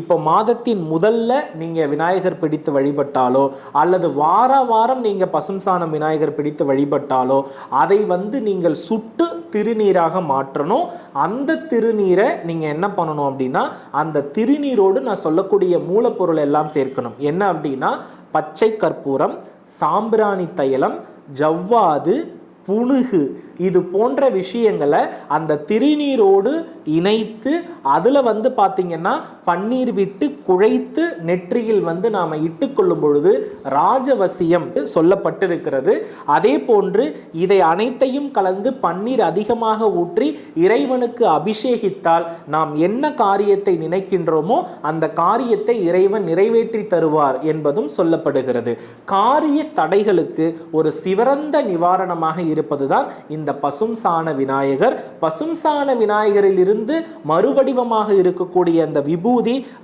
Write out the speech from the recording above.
இப்போ மாதத்தின் முதல்ல நீங்கள் விநாயகர் பிடித்து வழிபட்டாலோ அல்லது வார வாரம் நீங்கள் பசும் சாணம் விநாயகர் பிடித்து வழிபட்டாலோ அதை வந்து நீங்கள் சுட்டு திருநீராக மாற்றணும். அந்த திருநீரை நீங்கள் என்ன பண்ணணும் அப்படின்னா அந்த திருநீரோடு நான் சொல்லக்கூடிய மூலப்பொருள் எல்லாம் சேர்க்கணும். என்ன அப்படின்னா பச்சை கற்பூரம் சாம்பிராணி தைலம் ஜவ்வாது புணுகு. இது போன்ற விஷயங்களை அந்த திருநீரோடு இணைத்து அதில் வந்து பார்த்திங்கன்னா பன்னீர் விட்டு குழைத்து நெற்றியில் வந்து நாம் இட்டுக்கொள்ளும் பொழுது ராஜவசியம் சொல்லப்பட்டிருக்கிறது. அதே போன்று இதை அனைத்தையும் கலந்து பன்னீர் அதிகமாக ஊற்றி இறைவனுக்கு அபிஷேகித்தால் நாம் என்ன காரியத்தை நினைக்கின்றோமோ அந்த காரியத்தை இறைவன் நிறைவேற்றி தருவார் என்பதும் சொல்லப்படுகிறது. காரிய தடைகளுக்கு ஒரு சிறந்த நிவாரணமாக இருப்பதுதான் இந்த பசும் சாண விநாயகர். பசும் சாண விநாயகரிலிருந்து மறுவடிவமாக இருக்கக்கூடிய அந்த விபூதி